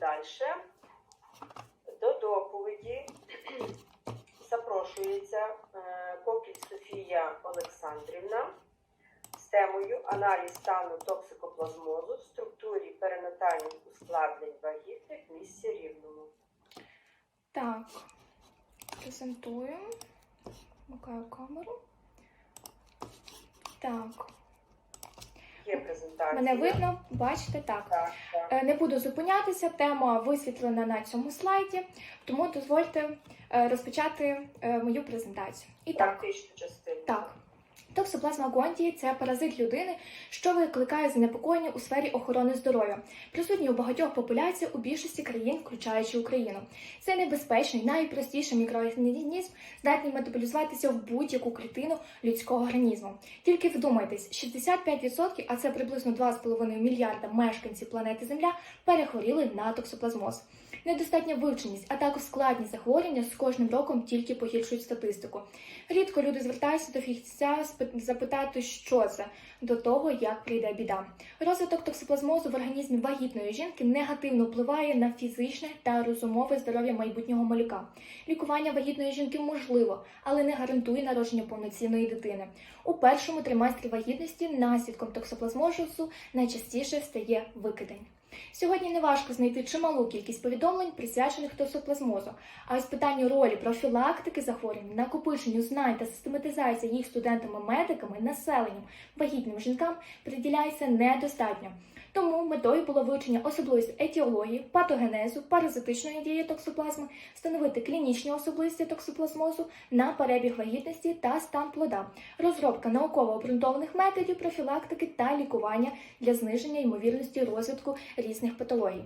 далі. До доповіді запрошується е, Кокіль Софія Олександрівна з темою аналіз стану токсикоплазмозу в структурі перинатальних ускладнень вагітних в місті Рівному. Так, презентую. Вмикаю камеру. Так, Є презентація. мене видно, бачите, так. Так, Не буду зупинятися, тема висвітлена на цьому слайді, тому дозвольте е, розпочати е, мою презентацію. І так. Токсоплазма гонтії – це паразит людини, що викликає занепокоєння у сфері охорони здоров'я, присутній у багатьох популяціях у більшості країн, включаючи Україну. Це небезпечний, найпростіший мікроорганізм, здатний метаболізуватися в будь-яку клітину людського організму. Тільки вдумайтесь, 65%, а це приблизно 2,5 мільярда мешканців планети Земля, перехворіли на токсоплазмоз. Недостатня вивченість, а також складність захворювання з кожним роком тільки погіршують статистику. Рідко люди звертаються до спи- запитати, що це, до того, як прийде біда. Розвиток токсоплазмозу в організмі вагітної жінки негативно впливає на фізичне та розумове здоров'я майбутнього малюка. Лікування вагітної жінки можливо, але не гарантує народження повноцінної дитини. У першому триместрі вагітності наслідком токсоплазмозу найчастіше стає викидень. Сьогодні неважко знайти чималу кількість повідомлень, присвячених токсоплазмозу, а ось питання ролі профілактики захворювань, накопиченню знань та систематизації їх студентами-медиками, населенням, вагітним жінкам приділяється недостатньо. Тому метою було вивчення особливості етіології, патогенезу, паразитичної дії токсоплазми, встановити клінічні особливості токсоплазмозу на перебіг вагітності та стан плода, розробка науково обґрунтованих методів профілактики та лікування для зниження ймовірності розвитку різних патологій.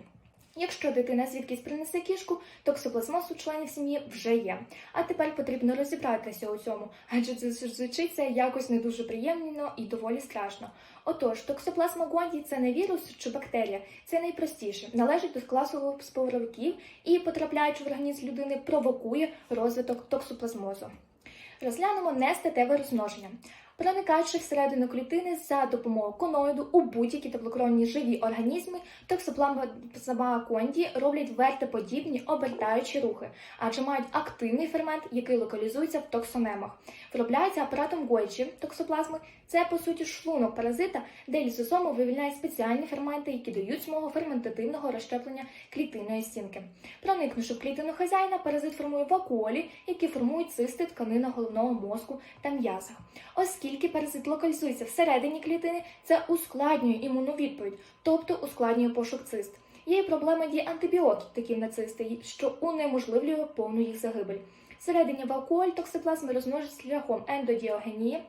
Якщо дитина звідкись принесе кішку, токсоплазмоз у членів сім'ї вже є. А тепер потрібно розібратися у цьому, адже це звучить це якось не дуже приємно і доволі страшно. Отож, токсоплазма гонді це не вірус чи бактерія, це найпростіше, належить до класу споровиків і, потрапляючи в організм людини, провокує розвиток токсоплазмозу. Розглянемо нестатеве розмноження. Проникаючи всередину клітини за допомогою коноїду у будь-які теплокровні живі організми, токсоплазма конді роблять вертеподібні обертаючі рухи, адже мають активний фермент, який локалізується в токсонемах. Виробляється апаратом Гольчі токсоплазми. Це по суті шлунок паразита, де лізосоми вивільняють спеціальні ферменти, які дають змогу ферментативного розщеплення клітинної стінки. Проникнувши в клітину хазяїна, паразит формує вакуолі, які формують цисти тканини головного мозку та м'язах. Оскільки паразит локалізується всередині клітини, це ускладнює імунну відповідь, тобто ускладнює пошук цист. Є і проблема дії антибіотиків на цисти, що унеможливлює повну їх загибель. Всередині вакуоль токсоплазми розмножують шляхом ендодіогенії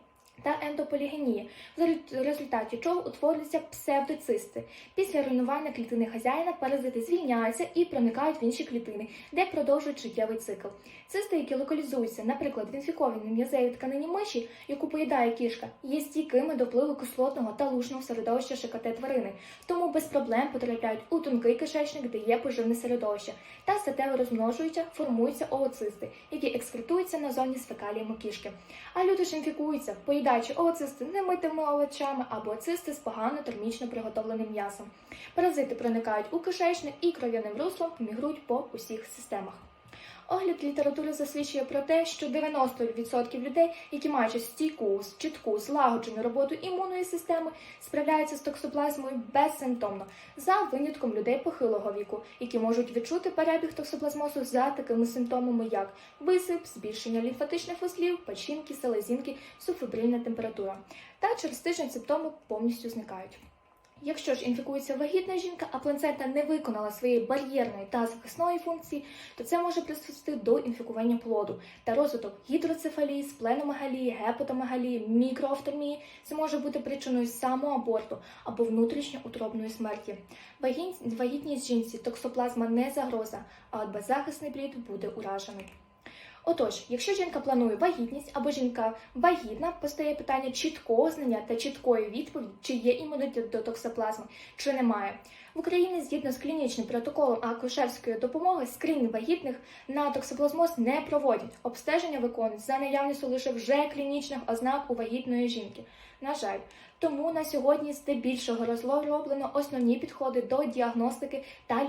та ендополігенії, в результаті чого утворюються псевдоцисти. Після руйнування клітини хазяїна паразити звільняються і проникають в інші клітини, де продовжують життєвий цикл. Цисти, які локалізуються, наприклад, в інфікованій м'язевій тканині миші, яку поїдає кішка, є стійкими до впливу кислотного та лужного середовища ШКТ тварини, тому без проблем потрапляють у тонкий кишечник, де є поживне середовище, та статево розмножуючи, формуються ooцисти, які екскретуються назовні з фекаліями кішки. А люди ж інфікуються, поїдаючи оцисти немитими овочами або цисти з погано термічно приготовленим м'ясом. Паразити проникають у кишечник і кров'яним руслом мігрують по усіх системах. Огляд літератури засвідчує про те, що 90% людей, які мають стійку, чітку, злагоджену роботу імунної системи, справляються з токсоплазмою безсимптомно, за винятком людей похилого віку, які можуть відчути перебіг токсоплазмозу за такими симптомами, як висип, збільшення лімфатичних вузлів, печінки, селезінки, субфебрильна температура. Та через тиждень симптоми повністю зникають. Якщо ж інфікується вагітна жінка, а планцета не виконала своєї бар'єрної та захисної функції, то це може призвести до інфікування плоду та розвиток гідроцефалії, спленомегалії, гепатомегалії, мікроавтомії. Це може бути причиною самоаборту або внутрішньоутробної смерті. Вагітність жінці токсоплазма не загроза, а от беззахисний плід буде уражений. Отож, якщо жінка планує вагітність або жінка вагітна, постає питання чіткого знання та чіткої відповіді, чи є імунітет до токсоплазми, чи немає. В Україні згідно з клінічним протоколом акушерської допомоги скринінг вагітних на токсоплазмоз не проводять. Обстеження виконують за наявністю лише вже клінічних ознак у вагітної жінки. На жаль, тому на сьогодні здебільшого розроблено основні підходи до діагностики та лікування.